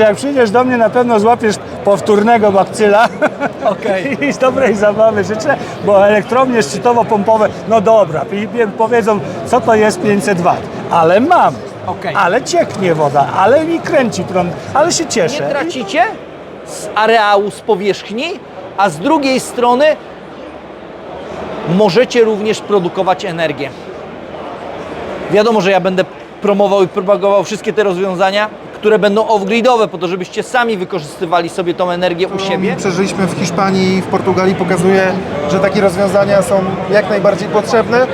Także jak przyjdziesz do mnie, na pewno złapiesz powtórnego bakcyla. Okej. I z dobrej zabawy życzę, bo elektrownie szczytowo-pompowe, no dobra, i- i powiedzą, co to jest 500 W. Ale mam. Okej. Ale cieknie woda, ale mi kręci prąd, ale się Nie cieszę. tracicie z areału, z powierzchni, a z drugiej strony możecie również produkować energię. Wiadomo, że ja będę promował i propagował wszystkie te rozwiązania, które będą off-gridowe, po to, żebyście sami wykorzystywali sobie tą energię u siebie. Przeżyliśmy w Hiszpanii i w Portugalii, pokazuje, że takie rozwiązania są jak najbardziej potrzebne.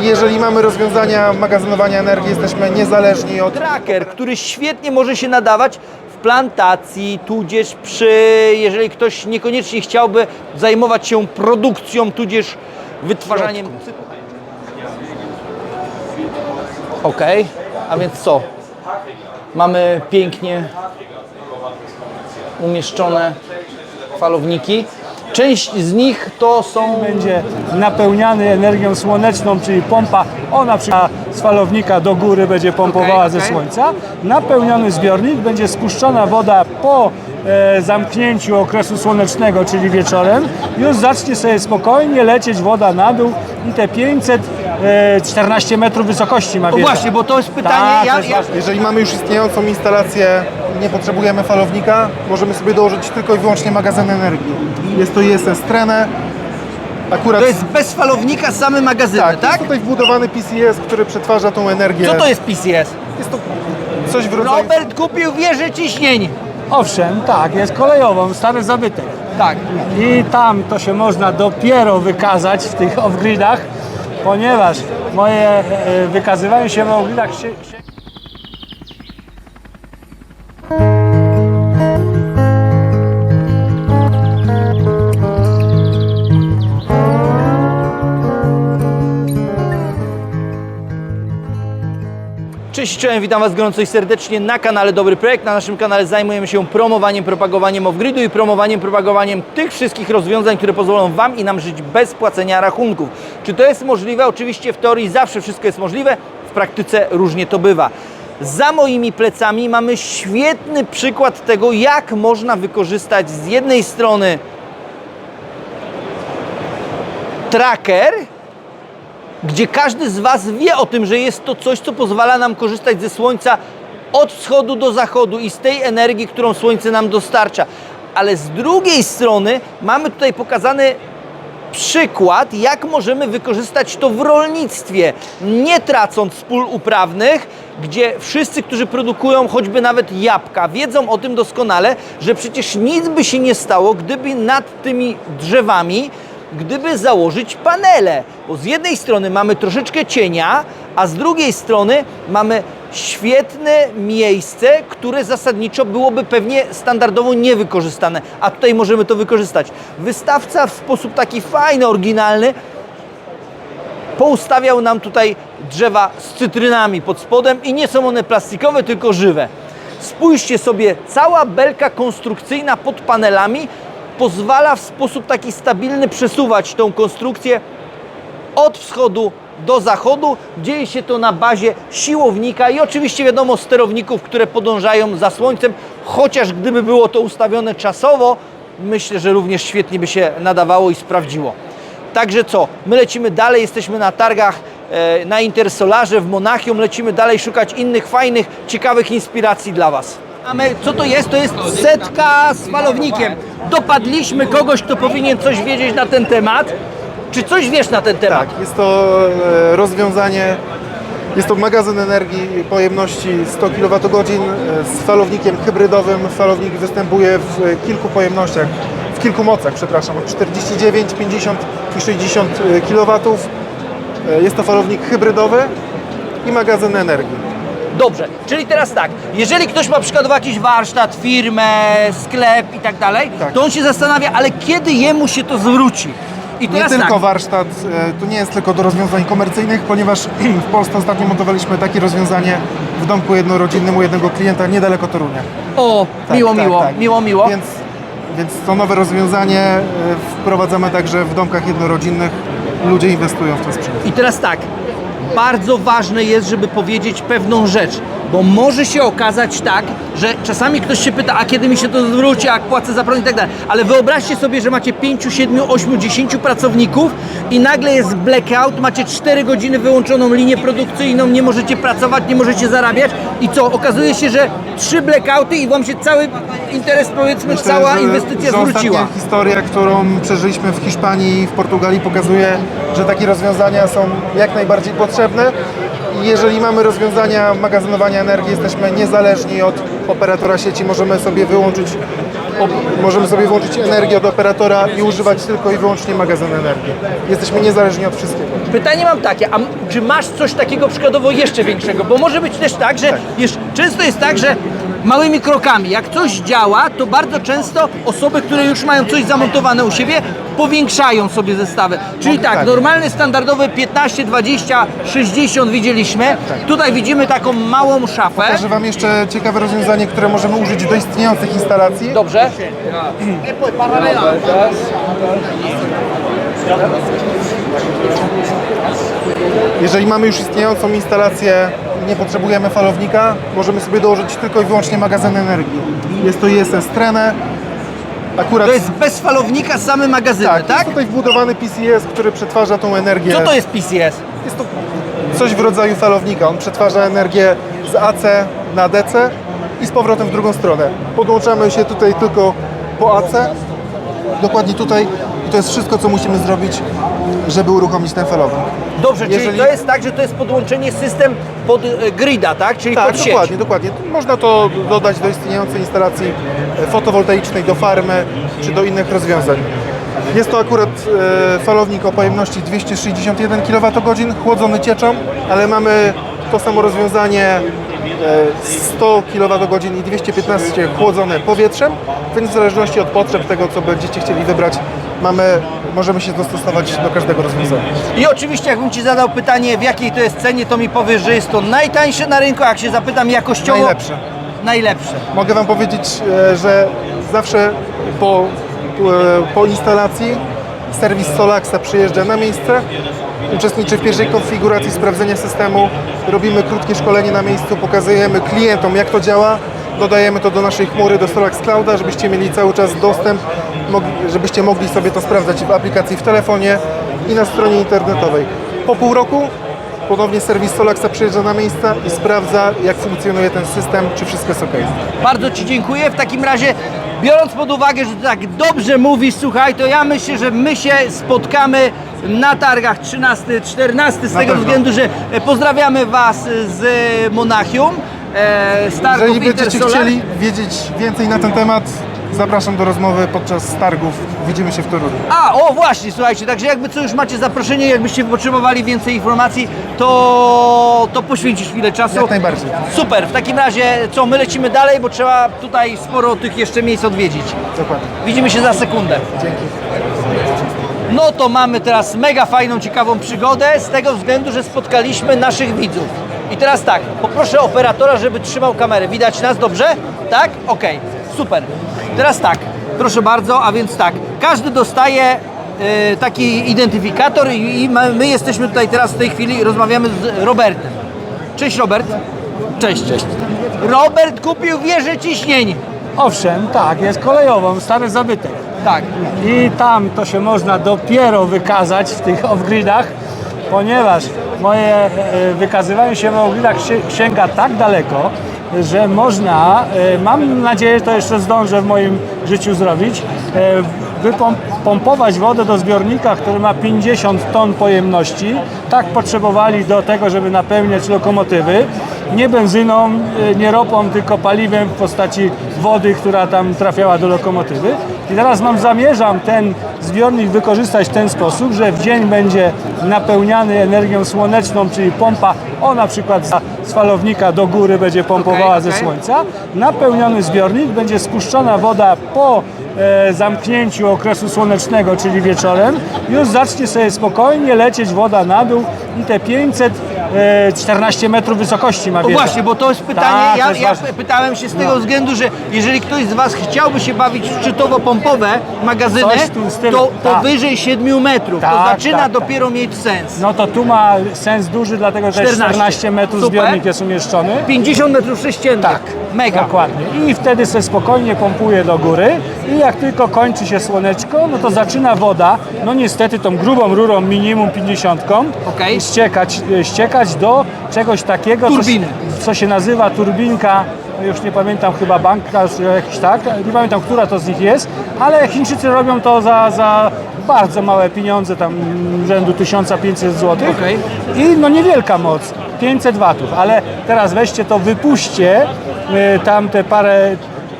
Jeżeli mamy rozwiązania magazynowania energii, jesteśmy niezależni od Tracker, który świetnie może się nadawać w plantacji, tudzież przy, jeżeli ktoś niekoniecznie chciałby zajmować się produkcją, tudzież wytwarzaniem. Ok, a więc co? Mamy pięknie umieszczone falowniki. Część z nich to są Będzie napełniany energią słoneczną, czyli pompa, ona przy z falownika do góry będzie pompowała Okej, ze okej. słońca. Napełniony zbiornik, będzie spuszczona woda po e, zamknięciu okresu słonecznego, czyli wieczorem. Już zacznie sobie spokojnie lecieć woda na dół i te 514 metrów wysokości ma No wieża. właśnie, bo to jest pytanie. Tak, ja, to jest ja, ważne. Jeżeli mamy już istniejącą instalację i nie potrzebujemy falownika, możemy sobie dołożyć tylko i wyłącznie magazyn energii. Jest to ISS Trene. Akurat to jest bez falownika same magazyny, tak, tak? jest tutaj wbudowany PCS, który przetwarza tą energię. Co to jest PCS? Jest to coś w rodzaju... Robert kupił wieżę ciśnień. Owszem, tak, jest kolejową, stary zabytek. Tak. I tam to się można dopiero wykazać w tych off-gridach, ponieważ moje e, wykazywanie się w off-gridach Cześć, czołem, witam Was gorąco i serdecznie na kanale Dobry Projekt. Na naszym kanale zajmujemy się promowaniem, propagowaniem off-gridu i promowaniem, propagowaniem tych wszystkich rozwiązań, które pozwolą Wam i nam żyć bez płacenia rachunków. Czy to jest możliwe? Oczywiście w teorii zawsze wszystko jest możliwe, w praktyce różnie to bywa. Za moimi plecami mamy świetny przykład tego, jak można wykorzystać z jednej strony tracker, gdzie każdy z Was wie o tym, że jest to coś, co pozwala nam korzystać ze słońca od wschodu do zachodu i z tej energii, którą słońce nam dostarcza. Ale z drugiej strony mamy tutaj pokazany przykład, jak możemy wykorzystać to w rolnictwie, nie tracąc pól uprawnych, gdzie wszyscy, którzy produkują choćby nawet jabłka, wiedzą o tym doskonale, że przecież nic by się nie stało, gdyby nad tymi drzewami gdyby założyć panele. Bo z jednej strony mamy troszeczkę cienia, a z drugiej strony mamy świetne miejsce, które zasadniczo byłoby pewnie standardowo niewykorzystane, a tutaj możemy to wykorzystać. Wystawca w sposób taki fajny, oryginalny poustawiał nam tutaj drzewa z cytrynami pod spodem i nie są one plastikowe, tylko żywe. Spójrzcie sobie, cała belka konstrukcyjna pod panelami pozwala w sposób taki stabilny przesuwać tą konstrukcję od wschodu do zachodu. Dzieje się to na bazie siłownika i oczywiście wiadomo sterowników, które podążają za słońcem, chociaż gdyby było to ustawione czasowo, myślę, że również świetnie by się nadawało i sprawdziło. Także co, my lecimy dalej, jesteśmy na targach e, na Intersolarze w Monachium, lecimy dalej szukać innych fajnych, ciekawych inspiracji dla Was. Mamy, co to jest? To jest setka z falownikiem. Dopadliśmy kogoś, kto powinien coś wiedzieć na ten temat. Czy coś wiesz na ten temat? Tak, jest to e, rozwiązanie, jest to magazyn energii pojemności 100 kWh z falownikiem hybrydowym. Falownik występuje w kilku pojemnościach, w kilku mocach, przepraszam, od 49, 50 i 60 kW. Jest to falownik hybrydowy i magazyn energii. Dobrze, czyli teraz tak, jeżeli ktoś ma przykładowo jakiś warsztat, firmę, sklep i tak dalej, Tak. to on się zastanawia, ale kiedy jemu się to zwróci? I Nie teraz tylko tak, warsztat, e, to nie jest tylko do rozwiązań komercyjnych, ponieważ w Polsce ostatnio montowaliśmy takie rozwiązanie w domku jednorodzinnym u jednego klienta niedaleko Torunia. o, Tak, miło, tak, miło, tak. miło, miło. Więc, więc to nowe rozwiązanie e, wprowadzamy także w domkach jednorodzinnych. Ludzie inwestują w ten sprzęt. I teraz tak, bardzo ważne jest, żeby powiedzieć pewną rzecz. Bo może się okazać tak, że czasami ktoś się pyta, a kiedy mi się to zwróci, jak płacę za prąd i tak dalej. Ale wyobraźcie sobie, że macie 5, 7, 8, 10 pracowników i nagle jest blackout, macie 4 godziny wyłączoną linię produkcyjną, nie możecie pracować, nie możecie zarabiać i co? Okazuje się, że trzy blackouty i wam się cały interes, powiedzmy, Myślę, cała że- inwestycja że zwróciła. Historia, którą przeżyliśmy w Hiszpanii i w Portugalii pokazuje, że takie rozwiązania są jak najbardziej potrzebne. Jeżeli mamy rozwiązania magazynowania energii, jesteśmy niezależni od operatora sieci, możemy sobie wyłączyć możemy sobie wyłączyć energię od operatora i używać tylko i wyłącznie magazynu energii. Jesteśmy niezależni od wszystkiego. Pytanie mam takie, a czy masz coś takiego przykładowo jeszcze większego? Bo może być też tak, że wiesz, często jest tak, że małymi krokami, jak coś działa, to bardzo często osoby, które już mają coś zamontowane u siebie, powiększają sobie zestawy. Czyli tak, tak. normalny, standardowy 15, 20, 60 widzieliśmy. Tutaj widzimy taką małą szafę. Pokażę Wam jeszcze ciekawe rozwiązanie, które możemy użyć do istniejących instalacji. Dobrze. Jeżeli mamy już istniejącą instalację, nie potrzebujemy falownika, możemy sobie dołożyć tylko i wyłącznie magazyn energii. Jest to ISS Trene. Akurat To jest bez falownika same magazyny, tak, tak? jest tutaj wbudowany PCS, który przetwarza tą energię. Co to jest PCS? Jest to coś w rodzaju falownika. On przetwarza energię z AC na DC i z powrotem w drugą stronę. Podłączamy się tutaj tylko po AC, dokładnie tutaj i to jest wszystko, co musimy zrobić, żeby uruchomić ten falownik. Dobrze, czyli Jeżeli- to jest tak, że to jest podłączenie system pod e, grida, tak? Czyli Tak, pod sieć. dokładnie, dokładnie. Można to dodać do istniejącej instalacji e, fotowoltaicznej, do farmy czy do innych rozwiązań. Jest to akurat e, falownik o pojemności 261 kWh, chłodzony cieczą, ale mamy to samo rozwiązanie e, 100 kWh i 215 chłodzone powietrzem, więc w zależności od potrzeb tego, co będziecie chcieli wybrać, mamy, możemy się dostosować do każdego rozwiązania. I oczywiście jakbym Ci zadał pytanie, w jakiej to jest cenie, to mi powiesz, że jest to najtańsze na rynku, a jak się zapytam jakościowo... Najlepsze. Najlepsze. Mogę Wam powiedzieć, e, że zawsze po, e, po instalacji serwis Solaxa przyjeżdża na miejsce, uczestniczy w pierwszej konfiguracji sprawdzenia systemu, robimy krótkie szkolenie na miejscu, pokazujemy klientom jak to działa, dodajemy to do naszej chmury, do Solax Clouda, żebyście mieli cały czas dostęp, żebyście mogli sobie to sprawdzać w aplikacji w telefonie i na stronie internetowej. Po pół roku ponownie serwis Solaxa przyjeżdża na miejsce i sprawdza jak funkcjonuje ten system, czy wszystko jest ok. Bardzo Ci dziękuję. W takim razie, biorąc pod uwagę, że Ty tak dobrze mówisz, słuchaj, to ja myślę, że my się spotkamy na targach 13, 14 z tego pewno. względu, że e, pozdrawiamy Was z Monachium. E, z targów Jeżeli będziecie chcieli wiedzieć więcej na ten temat, zapraszam do rozmowy podczas targów. Widzimy się w Toruniu. A, o właśnie, słuchajcie, także jakby co już macie zaproszenie, jakbyście potrzebowali więcej informacji, to, to poświęcić chwilę czasu. Jak najbardziej. Super, w takim razie co, my lecimy dalej, bo trzeba tutaj sporo tych jeszcze miejsc odwiedzić. Dokładnie. Widzimy się za sekundę. Dzięki. No to mamy teraz mega fajną, ciekawą przygodę z tego względu, że spotkaliśmy naszych widzów. I teraz tak, poproszę operatora, żeby trzymał kamerę. Widać nas dobrze? Tak? Okej, super. Teraz tak, proszę bardzo, a więc tak, każdy dostaje e, taki identyfikator i, my, my jesteśmy tutaj teraz w tej chwili, rozmawiamy z Robertem. Cześć Robert. Cześć, cześć. Robert kupił wieżę ciśnień. Owszem, tak, jest kolejową, stary zabytek. Tak. I tam to się można dopiero wykazać w tych off-gridach, ponieważ moje e, wykazywanie się w off-gridach sięga tak daleko, że można, e, mam nadzieję, że to jeszcze zdążę w moim życiu zrobić, wypompować wodę do zbiornika, który ma 50 ton pojemności. Tak potrzebowali do tego, żeby napełniać lokomotywy. Nie benzyną, e, nie ropą, tylko paliwem w postaci wody, która tam trafiała do lokomotywy. I teraz mam zamierzam ten zbiornik wykorzystać w ten sposób, że w dzień będzie napełniany energią słoneczną, czyli pompa, o na przykład z falownika do góry będzie pompowała Okej, ze okej. słońca. Napełniony zbiornik, będzie spuszczona woda po e, zamknięciu okresu słonecznego, czyli wieczorem. Już zacznie sobie spokojnie lecieć woda na dół i te 500 e, 14 metrów wysokości ma O wieża. właśnie, bo to jest pytanie, Tak, to ja, jest ja ważne. pytałem się z tego względu, że jeżeli ktoś z Was chciałby się bawić w szczytowo-pompowe magazyny, Coś w tym stylu, to tak. powyżej 7 metrów, to Tak, zaczyna tak, dopiero mieć sens. No to tu ma sens duży, dlatego że 14. 14 metrów Super. zbiornik jest umieszczony. 50 metrów sześciennych. Tak, Mega. Dokładnie. I wtedy sobie spokojnie pompuje do góry i jak tylko kończy się słoneczko, no to zaczyna woda, no niestety tą grubą rurą minimum 50, Okej. ściekać, e, ściekać do czegoś takiego, co, co się nazywa turbinka, no już nie pamiętam, chyba banka, jakiś tak, nie pamiętam, która to z nich jest, ale Chińczycy robią to za, za bardzo małe pieniądze, tam rzędu 1500 zł. Okej. I no niewielka moc, 500 watów, ale teraz weźcie to, wypuśćcie y, tam te parę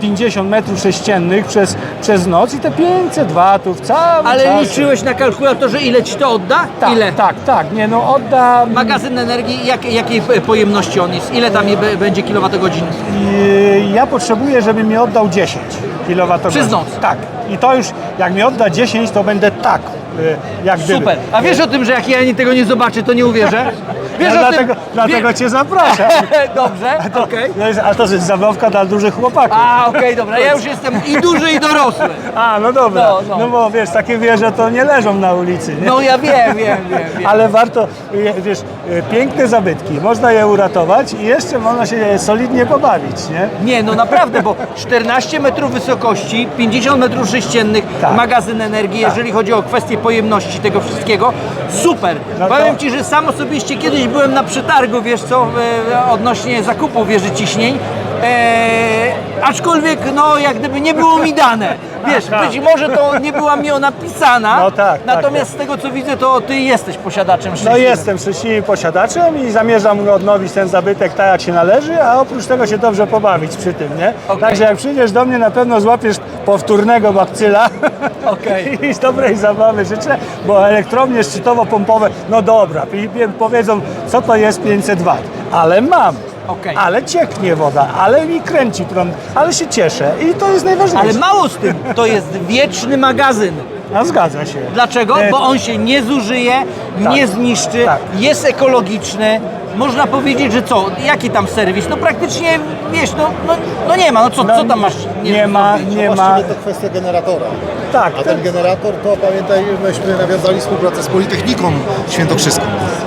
50 metrów sześciennych przez, przez noc i te 500 watów cały Ale czas. liczyłeś na kalkulatorze, ile Ci to odda? tak, ile? Tak, tak, nie no odda Magazyn energii, jak, jakiej pojemności on jest? Ile tam b- będzie kilowatogodzin? y, ja potrzebuję, żeby mi oddał 10 kWh. Przez noc? Tak. I to już, jak mi odda 10, to będę tak, jak gdyby. Super. A wiesz o tym, że jak ja nie- tego nie zobaczę, to nie uwierzę? Wiesz o dlatego, tym? dlatego cię zapraszam. Dobrze, okej. No jest, a to jest zabawka dla dużych chłopaków. A, okej, dobra. Ja już jestem i duży, i dorosły. A, no dobra. No, No, no. bo wiesz, takie wieże to nie leżą na ulicy, nie? No ja wiem, wiem, wiem. wiem. Ale warto, wiesz, e, piękne zabytki, można je uratować i jeszcze można się solidnie pobawić, nie? Nie, no naprawdę, bo 14 metrów wysokości, 50 metrów sześciennych, Tak. magazyn energii, jeżeli chodzi o kwestię pojemności tego wszystkiego, super. No to- Powiem Ci, że sam osobiście kiedyś byłem na przetargu, wiesz co, e, odnośnie zakupu wieży ciśnień, e, aczkolwiek, no, jak gdyby nie było mi dane. Wiesz, Aha. być może to nie była mi ona pisana, No tak, tak, natomiast z tego co widzę, to Ty jesteś posiadaczem No szczęśliwym. jestem szczęśliwym posiadaczem i zamierzam odnowić ten zabytek tak jak się należy, a oprócz tego się dobrze pobawić przy tym, nie? Okej. Także jak przyjdziesz do mnie na pewno złapiesz powtórnego bakcyla Okej. i z dobrej zabawy życzę, bo elektrownie szczytowo-pompowe, no dobra, powiedzą co to jest 500 W, ale mam. Okej. Ale cieknie woda, ale mi kręci prąd, ale się cieszę i to jest najważniejsze. Ale mało z tym, to jest wieczny magazyn. A zgadza się. Dlaczego? E, Bo on się nie zużyje, Tak. nie zniszczy, Tak. jest ekologiczny. Można powiedzieć, że co? Jaki tam serwis? No praktycznie, wiesz, no, no, no nie ma, no co, No, co tam masz? nie ma, nie ma. Właściwie to kwestia generatora. Tak, A ten generator to pamiętaj, myśmy nawiązali współpracę z Politechniką Świętokrzyską,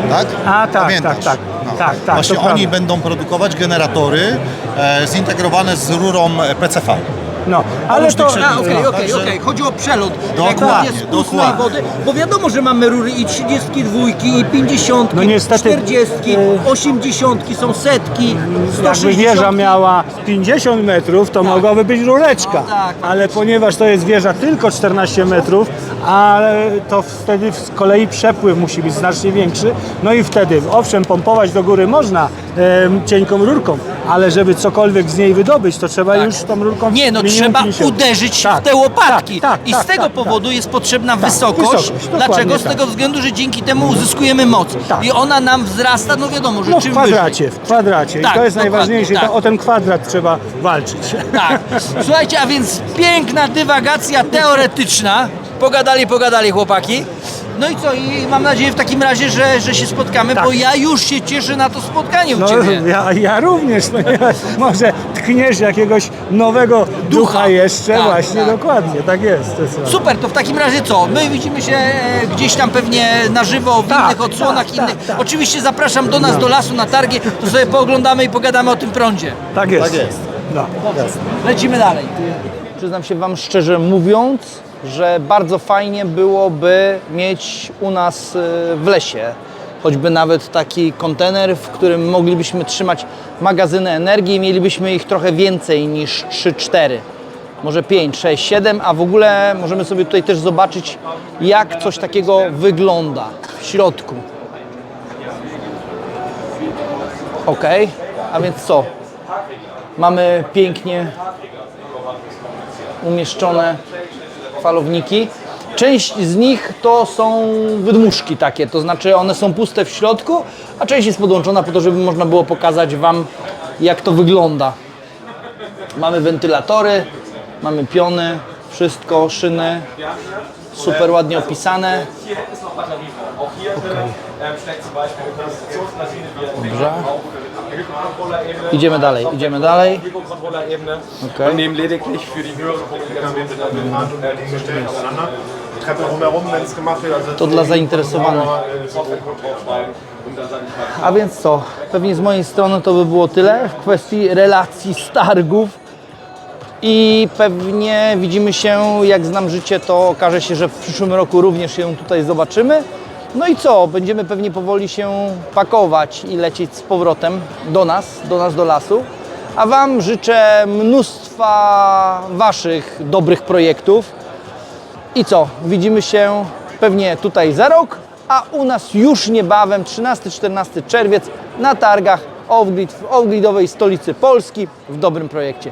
tak? A, tak, Pamiętasz? tak, tak. Tak, tak, Właśnie oni prawda. będą produkować generatory e, zintegrowane z rurą PCV. No, ale to. okej, okej, okej. Chodzi o przelot. Dokładnie, Jak jest dokładnie. wody, bo wiadomo, że mamy rury i 32, i 50, No niestety, 40, y- 80, są setki, Jakby 160. wieża miała 50 metrów, to mogłaby być rureczka. No tak. Ale ponieważ to jest wieża tylko 14 metrów, a to wtedy z kolei przepływ musi być znacznie większy. No i wtedy, owszem, pompować do góry można em, cienką rurką, ale żeby cokolwiek z niej wydobyć, to trzeba już tą rurką Nie, no minimum trzeba 50. uderzyć Tak, w te łopatki. tak, tak, I z tak, tego tak, powodu jest potrzebna wysokość. wysokość, dokładnie Dlaczego? Z tak. tego względu, że dzięki temu uzyskujemy moc. Tak. I ona nam wzrasta, no wiadomo, że No w czym kwadracie, w kwadracie. Tak, I to jest dokładnie, najważniejsze. tak. To o ten kwadrat trzeba walczyć. Tak. Słuchajcie, a więc piękna dywagacja teoretyczna. Pogadali, pogadali chłopaki. No i co? I mam nadzieję w takim razie, że, że się spotkamy, Tak. bo ja już się cieszę na to spotkanie u No, Ciebie. ja, ja również, ponieważ może tkniesz jakiegoś nowego ducha, jeszcze, Tak, właśnie, tak. dokładnie, tak jest. To jest Super, to w takim razie co? My widzimy się e, gdzieś tam pewnie na żywo w Tak, innych odsłonach tak, innych. tak, tak. Oczywiście zapraszam do nas do lasu na targi, to sobie pooglądamy i pogadamy o tym prądzie. tak jest. Tak jest. No. Lecimy dalej. Przyznam się Wam szczerze mówiąc, że bardzo fajnie byłoby mieć u nas y, w lesie choćby nawet taki kontener, w którym moglibyśmy trzymać magazyny energii i mielibyśmy ich trochę więcej niż 3-4. Może 5, 6, 7, a w ogóle możemy sobie tutaj też zobaczyć, jak coś takiego wygląda w środku. Ok, a więc co? Mamy pięknie umieszczone falowniki. Część z nich to są wydmuszki takie, to znaczy one są puste w środku, a część jest podłączona po to, żeby można było pokazać Wam, jak to wygląda. Mamy wentylatory, mamy piony, wszystko, szyny. Super ładnie opisane. Wie Dobrze. Idziemy dalej, idziemy dalej. Okay. To dla zainteresowanych. A więc co? Pewnie z mojej strony to by było tyle w kwestii relacji z targów. I pewnie widzimy się, jak znam życie, to okaże się, że w przyszłym roku również się tutaj zobaczymy. No i co? Będziemy pewnie powoli się pakować i lecieć z powrotem do nas, do nas do lasu. A Wam życzę mnóstwa Waszych dobrych projektów. I co? Widzimy się pewnie tutaj za rok, a u nas już niebawem 13-14 czerwiec na targach off-gridowej stolicy Polski w dobrym projekcie.